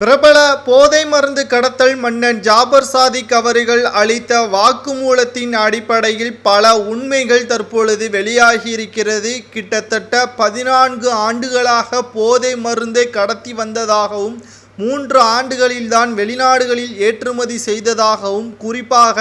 பிரபல போதை மருந்து கடத்தல் மன்னன் ஜாபர் சாதிக் அவர்கள் அளித்த வாக்குமூலத்தின் அடிப்படையில் பல உண்மைகள் தற்பொழுது வெளியாகியிருக்கிறது. கிட்டத்தட்ட பதினான்கு ஆண்டுகளாக போதை மருந்தை கடத்தி வந்ததாகவும் மூன்று ஆண்டுகளில்தான் வெளிநாடுகளில் ஏற்றுமதி செய்ததாகவும் குறிப்பாக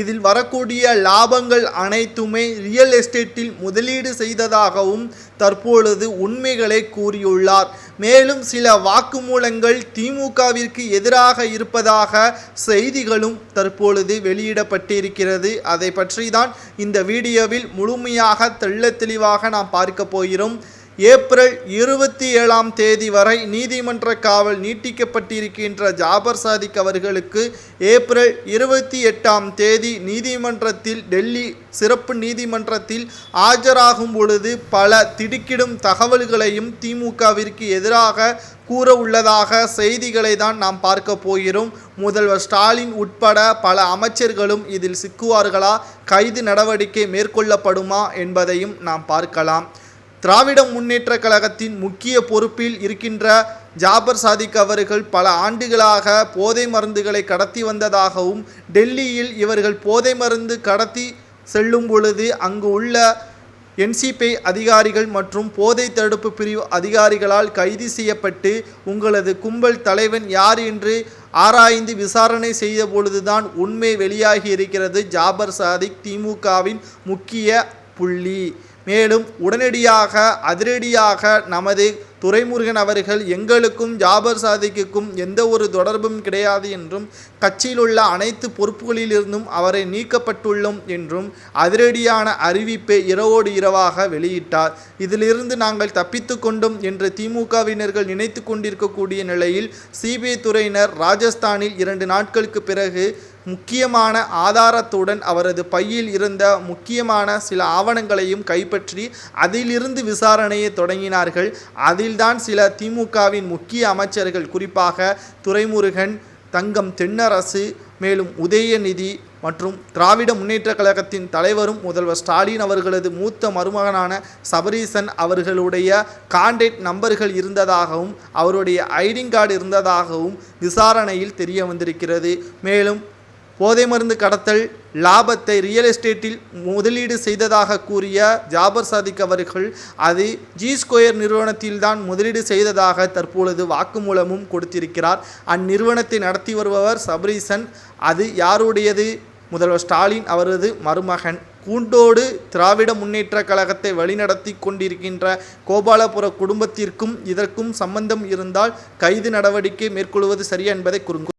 இதில் வரக்கூடிய லாபங்கள் அனைத்துமே ரியல் எஸ்டேட்டில் முதலீடு செய்ததாகவும் தற்பொழுது உண்மைகளை கூறியுள்ளார். மேலும் சில வாக்குமூலங்கள் திமுகவிற்கு எதிராக இருப்பதாக செய்திகளும் தற்பொழுது வெளியிடப்பட்டிருக்கிறது. அதை பற்றி தான் இந்த வீடியோவில் முழுமையாக தெள்ள தெளிவாக நாம் பார்க்க போகிறோம். ஏப்ரல் இருபத்தி ஏழாம் தேதி வரை நீதிமன்ற காவல் நீட்டிக்கப்பட்டிருக்கின்ற ஜாபர் சாதிக் அவர்களுக்கு ஏப்ரல் இருபத்தி எட்டாம் தேதி நீதிமன்றத்தில் டெல்லி சிறப்பு நீதிமன்றத்தில் ஆஜராகும் பொழுது பல திடுக்கிடும் தகவல்களையும் திமுகவிற்கு எதிராக கூற உள்ளதாக செய்திகளை தான் நாம் பார்க்க போகிறோம். முதல்வர் ஸ்டாலின் உட்பட பல அமைச்சர்களும் இதில் சிக்குவார்களா? கைது நடவடிக்கை மேற்கொள்ளப்படுமா? என்பதையும் நாம் பார்க்கலாம். திராவிட முன்னேற்ற கழகத்தின் முக்கிய பொறுப்பில் இருக்கின்ற ஜாபர் சாதிக் அவர்கள் பல ஆண்டுகளாக போதை மருந்துகளை கடத்தி வந்ததாகவும் டெல்லியில் இவர்கள் போதை மருந்து கடத்தி செல்லும் பொழுது அங்கு உள்ள என்சிபி அதிகாரிகள் மற்றும் போதை தடுப்பு பிரிவு அதிகாரிகளால் கைது செய்யப்பட்டு உங்களது கும்பல் தலைவன் யார் என்று ஆராய்ந்து விசாரணை செய்த பொழுதுதான் உண்மை வெளியாகி இருக்கிறது ஜாபர் சாதிக் திமுகவின் முக்கிய புள்ளி. மேலும் உடனடியாக அதிரடியாக நமது துரைமுருகன் அவர்கள் எங்களுக்கும் ஜாபர் சாதிக்குக்கும் எந்த ஒரு தொடர்பும் கிடையாது என்றும் கட்சியில் உள்ள அனைத்து பொறுப்புகளிலிருந்தும் அவரை நீக்கப்பட்டுள்ளோம் என்றும் அதிரடியான அறிவிப்பை இரவோடு இரவாக வெளியிட்டார். இதிலிருந்து நாங்கள் தப்பித்து கொண்டோம் என்று திமுகவினர்கள் நினைத்து கொண்டிருக்கக்கூடிய நிலையில் சிபிஐ துறையினர் ராஜஸ்தானில் இரண்டு நாட்களுக்கு பிறகு முக்கியமான ஆதாரத்துடன் அவரது பையில் இருந்த முக்கியமான சில ஆவணங்களையும் கைப்பற்றி அதிலிருந்து விசாரணையை தொடங்கினார்கள். அதில்தான் சில திமுகவின் முக்கிய அமைச்சர்கள் குறிப்பாக துரைமுருகன் தங்கம் தென்னரசு மேலும் உதயநிதி மற்றும் திராவிட முன்னேற்றக் கழகத்தின் தலைவரும் முதல்வர் ஸ்டாலின் அவர்களது மூத்த மருமகனான சபரீசன் அவர்களுடைய கான்டாக்ட் நம்பர்கள் இருந்ததாகவும் அவருடைய ஐடிங் கார்டு இருந்ததாகவும் விசாரணையில் தெரிய வந்திருக்கிறது. மேலும் போதை மருந்து கடத்தல் லாபத்தை ரியல் எஸ்டேட்டில் முதலீடு செய்ததாக கூறிய ஜாபர் சாதிக் அவர்கள் அது ஜி ஸ்கொயர் நிறுவனத்தில்தான் முதலீடு செய்ததாக தற்பொழுது வாக்குமூலமும் கொடுத்திருக்கிறார். அந்நிறுவனத்தை நடத்தி வருபவர் சபரீசன் அது யாருடையது? முதல்வர் ஸ்டாலின் அவரது மருமகன். கூண்டோடு திராவிட முன்னேற்ற கழகத்தை வழிநடத்தி கொண்டிருக்கின்ற கோபாலபுர குடும்பத்திற்கும் இதற்கும் சம்பந்தம் இருந்தால் கைது நடவடிக்கை மேற்கொள்வது சரியா என்பதை குறுங்கு